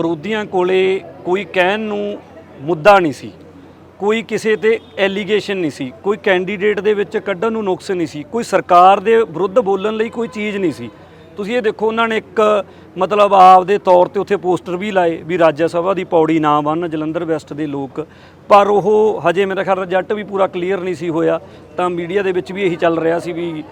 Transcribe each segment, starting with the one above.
ਵਿਰੋਧੀਆਂ ਕੋਲੇ ਕੋਈ ਕਹਿਣ ਨੂੰ ਮੁੱਦਾ ਨਹੀਂ ਸੀ। ਕੋਈ ਕਿਸੇ ਤੇ ਐਲੀਗੇਸ਼ਨ ਨਹੀਂ ਸੀ। ਕੋਈ ਕੈਂਡੀਡੇਟ ਦੇ ਵਿੱਚ ਕੱਢਣ ਨੂੰ ਨੁਕਸ ਨਹੀਂ ਸੀ। ਕੋਈ ਸਰਕਾਰ ਦੇ ਵਿਰੁੱਧ ਬੋਲਣ ਲਈ ਕੋਈ ਚੀਜ਼ ਨਹੀਂ ਸੀ। ਤੁਸੀਂ ਇਹ ਦੇਖੋ, ਉਹਨਾਂ ਨੇ ਇੱਕ ਮਤਲਬ ਆਪ ਦੇ ਤੌਰ ਤੇ ਉੱਥੇ ਪੋਸਟਰ ਵੀ ਲਾਏ ਵੀ ਰਾਜ ਸਭਾ ਦੀ ਪੌੜੀ ਨਾ ਬਣ ਜਲੰਧਰ ਵੈਸਟ ਦੇ ਲੋਕ। ਪਰ ਉਹ ਹਜੇ ਮੇਰਾ ਖਿਆਲ ਰਿਜ਼ਲਟ ਵੀ ਪੂਰਾ ਕਲੀਅਰ ਨਹੀਂ ਸੀ ਹੋਇਆ। ਤਾਂ ਮੀਡੀਆ ਦੇ ਵਿੱਚ ਵੀ ਇਹੀ ਚੱਲ ਰਿਹਾ ਸੀ ਵੀ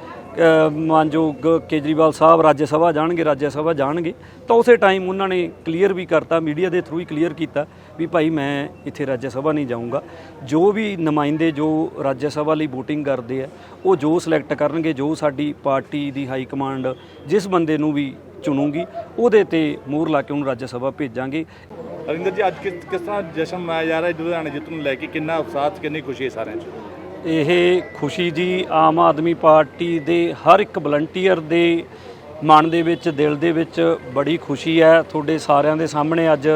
ਮਾਨਯੋਗ ਕੇਜਰੀਵਾਲ ਸਾਹਿਬ ਰਾਜ ਸਭਾ ਜਾਣਗੇ, ਰਾਜ ਸਭਾ ਜਾਣਗੇ। ਤਾਂ ਉਸੇ ਟਾਈਮ ਉਹਨਾਂ ਨੇ ਕਲੀਅਰ ਵੀ ਕਰਤਾ ਮੀਡੀਆ ਦੇ ਥਰੂ ਹੀ ਕਲੀਅਰ ਕੀਤਾ ਵੀ ਭਾਈ ਮੈਂ ਇੱਥੇ ਰਾਜ ਸਭਾ ਨਹੀਂ ਜਾਊਂਗਾ। ਜੋ ਵੀ ਨੁਮਾਇੰਦੇ, ਜੋ ਰਾਜ ਸਭਾ ਲਈ VOTING ਕਰਦੇ ਆ, ਉਹ ਜੋ ਸਿਲੈਕਟ ਕਰਨਗੇ, ਜੋ ਸਾਡੀ ਪਾਰਟੀ ਦੀ ਹਾਈ ਕਮਾਂਡ ਜਿਸ ਬੰਦੇ ਨੂੰ ਵੀ ਚੁਣੂਗੀ, ਉਹਦੇ ਤੇ ਮੋਹਰ ਲਾ ਕੇ ਉਹਨੂੰ ਰਾਜ ਸਭਾ ਭੇਜਾਂਗੇ। ਅਰਿੰਦਰ ਜੀ, ਅੱਜ ਕਿਸ ਕਿਸ ਤਰ੍ਹਾਂ ਜਸ਼ਨ ਮਨਾਇਆ ਜਾ ਰਿਹਾ? ਹੈ ਲੁਧਿਆਣਾ ਜਿੱਤ ਨੂੰ ਲੈ ਕੇ ਕਿੰਨਾ ਉਤਸ਼ਾਹ ਕਿੰਨੀ ਖੁਸ਼ੀ ਹੈ ਸਾਰਿਆਂ 'ਚ? ਇਹ ਖੁਸ਼ੀ ਜੀ ਆਮ ਆਦਮੀ ਪਾਰਟੀ ਦੇ ਹਰ ਇੱਕ ਵਲੰਟੀਅਰ ਦੇ ਮਨ ਦੇ ਵਿੱਚ, ਦਿਲ ਦੇ ਵਿੱਚ ਬੜੀ ਖੁਸ਼ੀ ਹੈ। ਤੁਹਾਡੇ ਸਾਰਿਆਂ ਦੇ ਸਾਹਮਣੇ ਅੱਜ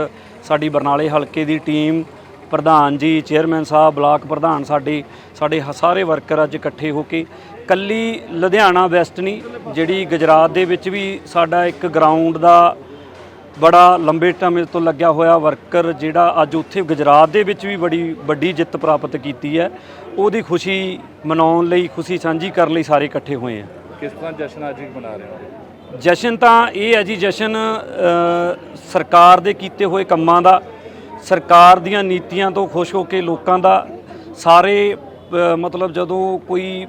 ਸਾਡੀ ਬਰਨਾਲੇ ਹਲਕੇ ਦੀ ਟੀਮ, ਪ੍ਰਧਾਨ ਜੀ, ਚੇਅਰਮੈਨ ਸਾਹਿਬ, ਬਲਾਕ ਪ੍ਰਧਾਨ ਸਾਡੇ ਸਾਡੇ ਸਾਰੇ ਵਰਕਰ ਅੱਜ ਇਕੱਠੇ ਹੋ ਕੇ ਕੱਲੀ ਲੁਧਿਆਣਾ ਵੈਸਟ ਨਹੀਂ, ਜਿਹੜੀ ਗੁਜਰਾਤ ਦੇ ਵਿੱਚ ਵੀ ਸਾਡਾ ਇੱਕ ਗਰਾਊਂਡ ਦਾ ਬੜਾ ਲੰਬੇ ਸਮੇਂ ਤੋਂ ਲੱਗਿਆ ਹੋਇਆ ਵਰਕਰ ਜਿਹੜਾ ਅੱਜ ਉੱਥੇ ਗੁਜਰਾਤ ਦੇ ਵਿੱਚ ਵੀ ਬੜੀ ਵੱਡੀ ਜਿੱਤ ਪ੍ਰਾਪਤ ਕੀਤੀ ਹੈ। ਉਹਦੀ ਖੁਸ਼ੀ ਮਨਾਉਣ ਲਈ ਖੁਸ਼ੀ ਸਾਂਝੀ ਕਰਨ ਲਈ ਸਾਰੇ ਇਕੱਠੇ ਹੋਏ ਆ। ਕਿਸ ਤਰ੍ਹਾਂ ਜਸ਼ਨ ਅੱਜ ਮਨਾ ਰਹੇ ਹੋ? ਜਸ਼ਨ ਤਾਂ ਇਹ ਹੈ ਜੀ ਜਸ਼ਨ ਸਰਕਾਰ ਦੇ ਕੀਤੇ ਹੋਏ ਕੰਮਾਂ ਦਾ ਸਰਕਾਰ ਦੀਆਂ ਨੀਤੀਆਂ ਤੋਂ ਖੁਸ਼ ਹੋ ਕੇ ਲੋਕਾਂ ਦਾ ਸਾਰੇ ਮਤਲਬ ਜਦੋਂ ਕੋਈ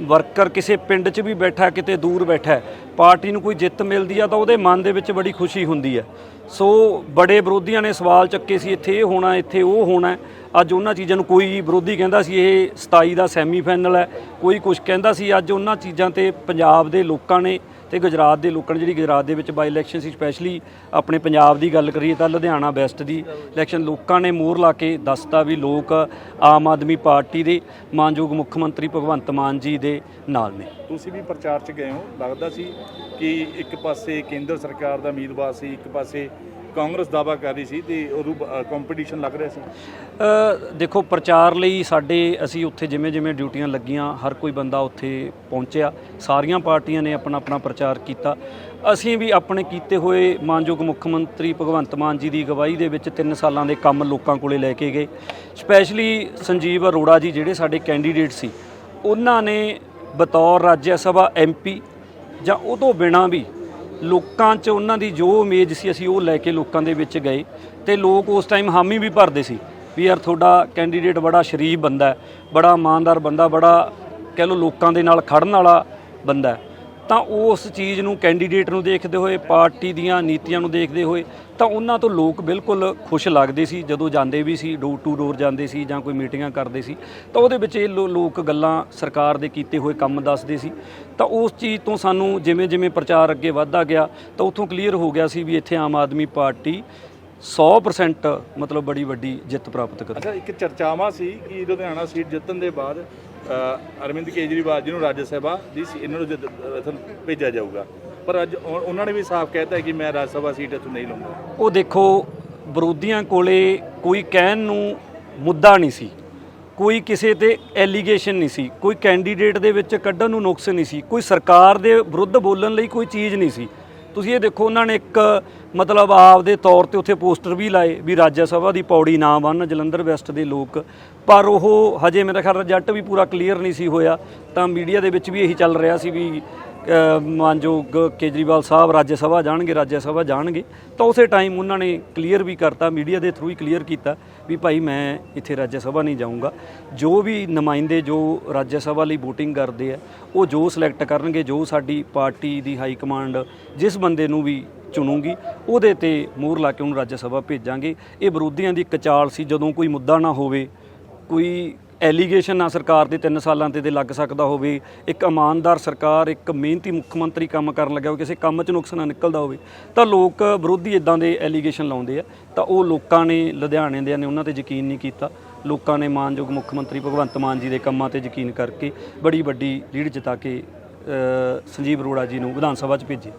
ਵਰਕਰ ਕਿਸੇ ਪਿੰਡ 'ਚ ਵੀ ਬੈਠਾ, ਕਿਤੇ ਦੂਰ ਬੈਠਾ ਪਾਰਟੀ ਨੂੰ ਕੋਈ ਜਿੱਤ ਮਿਲਦੀ ਆ ਤਾਂ ਉਹਦੇ ਮਨ ਦੇ ਵਿੱਚ ਬੜੀ ਖੁਸ਼ੀ ਹੁੰਦੀ ਹੈ। ਸੋ ਬੜੇ ਵਿਰੋਧੀਆਂ ਨੇ ਸਵਾਲ ਚੱਕੇ ਸੀ, ਇੱਥੇ ਇਹ ਹੋਣਾ, ਇੱਥੇ ਉਹ ਹੋਣਾ ਅੱਜ ਉਹਨਾਂ ਚੀਜ਼ਾਂ ਨੂੰ ਕੋਈ ਵਿਰੋਧੀ ਕਹਿੰਦਾ ਸੀ, ਇਹ 27 ਦਾ ਸੈਮੀਫਾਈਨਲ ਹੈ। ਕੋਈ ਕੁਝ ਕਹਿੰਦਾ ਸੀ, ਅੱਜ ਉਹਨਾਂ ਚੀਜ਼ਾਂ ਤੇ ਪੰਜਾਬ ਦੇ ਲੋਕਾਂ ਨੇ ਤੇ ਗੁਜਰਾਤ ਦੇ ਲੋਕਾਂ ਨੇ ਜਿਹੜੀ ਗੁਜਰਾਤ ਦੇ ਵਿੱਚ ਬਾਈ ਇਲੈਕਸ਼ਨ ਸੀ ਸਪੈਸ਼ਲੀ ਆਪਣੇ ਪੰਜਾਬ ਦੀ ਗੱਲ ਕਰੀਏ ਤਾਂ ਲੁਧਿਆਣਾ ਵੈਸਟ ਦੀ ਇਲੈਕਸ਼ਨ ਲੋਕਾਂ ਨੇ ਮੋਹਰ ਲਾ ਕੇ ਦੱਸਤਾ ਵੀ ਲੋਕ ਆਮ ਆਦਮੀ ਪਾਰਟੀ ਦੇ ਮਾਨਯੋਗ ਮੁੱਖ ਮੰਤਰੀ ਭਗਵੰਤ ਮਾਨ ਜੀ ਦੇ ਨਾਲ ਨੇ। ਤੁਸੀਂ ਵੀ ਪ੍ਰਚਾਰ 'ਚ ਗਏ ਹੋ? ਲੱਗਦਾ ਸੀ ਕਿ ਇੱਕ ਪਾਸੇ ਕੇਂਦਰ ਸਰਕਾਰ ਦਾ ਉਮੀਦਵਾਰ ਸੀ, ਇੱਕ ਪਾਸੇ ਕਾਂਗਰਸ ਦਾਵਾ ਕਰ ਰਹੀ ਸੀ ਤੇ ਉਹ ਕੰਪੀਟੀਸ਼ਨ ਲੱਗ ਰਿਹਾ ਸੀ? ਦੇਖੋ, ਪ੍ਰਚਾਰ ਲਈ ਸਾਡੇ, ਅਸੀਂ ਉੱਥੇ ਜਿਵੇਂ ਜਿਵੇਂ ਡਿਊਟੀਆਂ ਲੱਗੀਆਂ, ਹਰ ਕੋਈ ਬੰਦਾ ਉੱਥੇ ਪਹੁੰਚਿਆ। ਸਾਰੀਆਂ ਪਾਰਟੀਆਂ ਨੇ ਆਪਣਾ ਆਪਣਾ ਪ੍ਰਚਾਰ ਕੀਤਾ। ਅਸੀਂ ਵੀ ਆਪਣੇ ਕੀਤੇ ਹੋਏ ਮਾਨਯੋਗ ਮੁੱਖ ਮੰਤਰੀ ਭਗਵੰਤ ਮਾਨ ਜੀ ਦੀ ਅਗਵਾਈ ਦੇ ਵਿੱਚ 3 ਸਾਲਾਂ ਦੇ ਕੰਮ ਲੋਕਾਂ ਕੋਲੇ ਲੈ ਕੇ ਗਏ। ਸਪੈਸ਼ਲੀ ਸੰਜੀਵ ਅਰੋੜਾ ਜੀ ਜਿਹੜੇ ਸਾਡੇ ਕੈਂਡੀਡੇਟ ਸੀ, ਉਹਨਾਂ ਨੇ ਬਤੌਰ ਰਾਜ ਸਭਾ ਐਮਪੀ ਜਾਂ ਉਹ ਤੋਂ ਬਿਨਾਂ ਵੀ ਲੋਕਾਂ 'ਚ ਉਹਨਾਂ ਦੀ ਜੋ ਇਮੇਜ ਸੀ, ਅਸੀਂ ਉਹ ਲੈ ਕੇ ਲੋਕਾਂ ਦੇ ਵਿੱਚ ਗਏ ਤੇ ਲੋਕ ਉਸ ਟਾਈਮ ਹਾਮੀ ਵੀ ਭਰਦੇ ਸੀ ਵੀ ਯਾਰ ਤੁਹਾਡਾ ਕੈਂਡੀਡੇਟ ਬੜਾ ਸ਼ਰੀਫ ਬੰਦਾ ਹੈ, ਬੜਾ ਇਮਾਨਦਾਰ ਬੰਦਾ, ਬੜਾ ਕਹਿ ਲਓ ਲੋਕਾਂ ਦੇ ਨਾਲ ਖੜਨ ਵਾਲਾ ਬੰਦਾ ਹੈ। ਤਾਂ ਉਸ ਚੀਜ਼ ਨੂੰ ਕੈਂਡੀਡੇਟ ਨੂੰ ਦੇਖਦੇ ਹੋਏ, ਪਾਰਟੀ ਦੀਆਂ ਨੀਤੀਆਂ ਨੂੰ ਦੇਖਦੇ ਹੋਏ, ਤਾਂ ਉਹਨਾਂ ਤੋਂ ਲੋਕ ਬਿਲਕੁਲ ਖੁਸ਼ ਲੱਗਦੇ ਸੀ, ਜਦੋਂ ਜਾਂਦੇ ਵੀ ਸੀ, ਡੋਰ ਟੂ ਡੋਰ ਜਾਂਦੇ ਸੀ ਜਾਂ ਕੋਈ ਮੀਟਿੰਗਾਂ ਕਰਦੇ ਸੀ। ਤਾਂ ਉਹਦੇ ਵਿੱਚ ਇਹ ਲੋ- ਲੋਕ ਗੱਲਾਂ ਸਰਕਾਰ ਦੇ ਕੀਤੇ ਹੋਏ ਕੰਮ ਦੱਸਦੇ ਸੀ। ਤਾਂ ਉਸ ਚੀਜ਼ ਤੋਂ ਸਾਨੂੰ ਜਿਵੇਂ ਜਿਵੇਂ ਪ੍ਰਚਾਰ ਅੱਗੇ ਵੱਧਦਾ ਗਿਆ, ਤਾਂ ਉੱਥੋਂ ਕਲੀਅਰ ਹੋ ਗਿਆ ਸੀ ਵੀ ਇੱਥੇ ਆਮ ਆਦਮੀ ਪਾਰਟੀ 100% ਮਤਲਬ ਬੜੀ ਵੱਡੀ ਜਿੱਤ ਪ੍ਰਾਪਤ ਕਰੂ ਅੱਛਾ, ਇੱਕ ਚਰਚਾਵਾਂ ਸੀ ਕਿ ਲੁਧਿਆਣਾ ਸੀਟ ਜਿੱਤਣ ਦੇ ਬਾਅਦ ਅਰਵਿੰਦ ਕੇਜਰੀਵਾਲ ਜੀ ਨੂੰ ਰਾਜ ਸਭਾ ਦੀ ਸੀ- ਇਹਨਾਂ ਨੂੰ ਜਿੱਤ- ਭੇਜਿਆ ਜਾਊਗਾ। ਪਰ ਅੱਜ ਉਹ- ਉਹਨਾਂ ਨੇ ਵੀ ਸਾਫ਼ ਕਹਿਤਾ ਕਿ ਮੈਂ ਰਾਜ ਸਭਾ ਸੀਟ ਇੱਥੋਂ ਨਹੀਂ ਲਵਾਂਗਾ ਉਹ ਦੇਖੋ, ਵਿਰੋਧੀਆਂ ਕੋਲੇ ਕੋਈ ਕਹਿਣ ਨੂੰ ਮੁੱਦਾ ਨਹੀਂ ਸੀ। ਕੋਈ ਕਿਸੇ ਤੇ ਐਲੀਗੇਸ਼ਨ ਨਹੀਂ ਸੀ। ਕੋਈ ਕੈਂਡੀਡੇਟ ਦੇ ਵਿੱਚ ਕੱਢਣ ਨੂੰ ਨੁਕਸ ਨਹੀਂ ਸੀ। ਕੋਈ ਸਰਕਾਰ ਦੇ ਵਿਰੁੱਧ ਬੋਲਣ ਲਈ ਕੋਈ ਚੀਜ਼ ਨਹੀਂ ਸੀ। ਤੁਸੀਂ ਇਹ ਦੇਖੋ, ਉਹਨਾਂ ਨੇ ਇੱਕ, ਮਤਲਬ ਆਪ ਦੇ ਤੌਰ ਤੇ ਉੱਥੇ ਪੋਸਟਰ ਵੀ ਲਾਏ ਵੀ ਰਾਜ ਸਭਾ ਦੀ ਪੌੜੀ ਨਾ ਬਣ ਜਲੰਧਰ ਵੈਸਟ ਦੇ ਲੋਕ। ਪਰ ਉਹ ਹਜੇ ਮੇਰਾ ਖਿਆਲ ਰਿਜ਼ਲਟ ਵੀ ਪੂਰਾ ਕਲੀਅਰ ਨਹੀਂ ਸੀ ਹੋਇਆ, ਤਾਂ ਮੀਡੀਆ ਦੇ ਵਿੱਚ ਵੀ ਇਹੀ ਚੱਲ ਰਿਹਾ ਸੀ ਵੀ ਮਾਨਯੋਗ ਕੇਜਰੀਵਾਲ ਸਾਹਿਬ ਰਾਜ ਸਭਾ ਜਾਣਗੇ, ਰਾਜ ਸਭਾ ਜਾਣਗੇ। ਤਾਂ ਉਸੇ ਟਾਈਮ ਉਹਨਾਂ ਨੇ ਕਲੀਅਰ ਵੀ ਕਰਤਾ ਮੀਡੀਆ ਦੇ ਥਰੂ ਹੀ ਕਲੀਅਰ ਕੀਤਾ ਵੀ ਭਾਈ ਮੈਂ ਇੱਥੇ ਰਾਜ ਸਭਾ ਨਹੀਂ ਜਾਊਂਗਾ। ਜੋ ਵੀ ਨੁਮਾਇੰਦੇ, ਜੋ ਰਾਜ ਸਭਾ ਲਈ VOTING ਕਰਦੇ ਆ, ਉਹ ਜੋ ਸਿਲੈਕਟ ਕਰਨਗੇ, ਜੋ ਸਾਡੀ ਪਾਰਟੀ ਦੀ ਹਾਈ ਕਮਾਂਡ ਜਿਸ ਬੰਦੇ ਨੂੰ ਵੀ ਚੁਣੂਗੀ, ਉਹਦੇ ਤੇ ਮੋਹਰ ਲਾ ਕੇ ਉਹਨੂੰ ਰਾਜ ਸਭਾ ਭੇਜਾਂਗੇ। ਇਹ ਵਿਰੋਧੀਆਂ ਦੀ ਕਚਾਲ ਸੀ, ਜਦੋਂ ਕੋਈ ਮੁੱਦਾ ਨਾ ਹੋਵੇ, ਕੋਈ ਐਲੀਗੇਸ਼ਨ ਨਾ ਸਰਕਾਰ ਦੇ 3 ਸਾਲਾਂ ਤੇ ਤੇ ਲੱਗ ਸਕਦਾ ਹੋਵੇ, ਇੱਕ ਇਮਾਨਦਾਰ ਸਰਕਾਰ, ਇੱਕ ਮਿਹਨਤੀ ਮੁੱਖ ਮੰਤਰੀ ਕੰਮ ਕਰਨ ਲੱਗਿਆ ਹੋਵੇ, ਕਿਸੇ ਕੰਮ 'ਚ ਨੁਕਸ ਨਾ ਨਿਕਲਦਾ ਹੋਵੇ, ਤਾਂ ਲੋਕ ਵਿਰੋਧੀ ਇਦਾਂ ਦੇ ਐਲੀਗੇਸ਼ਨ ਲਾਉਂਦੇ ਆ, ਤਾਂ ਉਹ ਲੋਕਾਂ ਨੇ, ਲੁਧਿਆਣੇ ਦੇ ਨੇ ਉਹਨਾਂ ਤੇ ਯਕੀਨ ਨਹੀਂ ਕੀਤਾ। ਲੋਕਾਂ ਨੇ ਮਾਨਯੋਗ ਮੁੱਖ ਮੰਤਰੀ ਭਗਵੰਤ ਮਾਨ ਜੀ ਦੇ ਕੰਮਾਂ ਤੇ ਯਕੀਨ ਕਰਕੇ ਬੜੀ ਵੱਡੀ ਲੀਡ ਜਿਤਾ ਕੇ ਸੰਜੀਵ ਅਰੋੜਾ ਜੀ ਨੂੰ ਵਿਧਾਨ ਸਭਾ 'ਚ ਭੇਜਿਆ।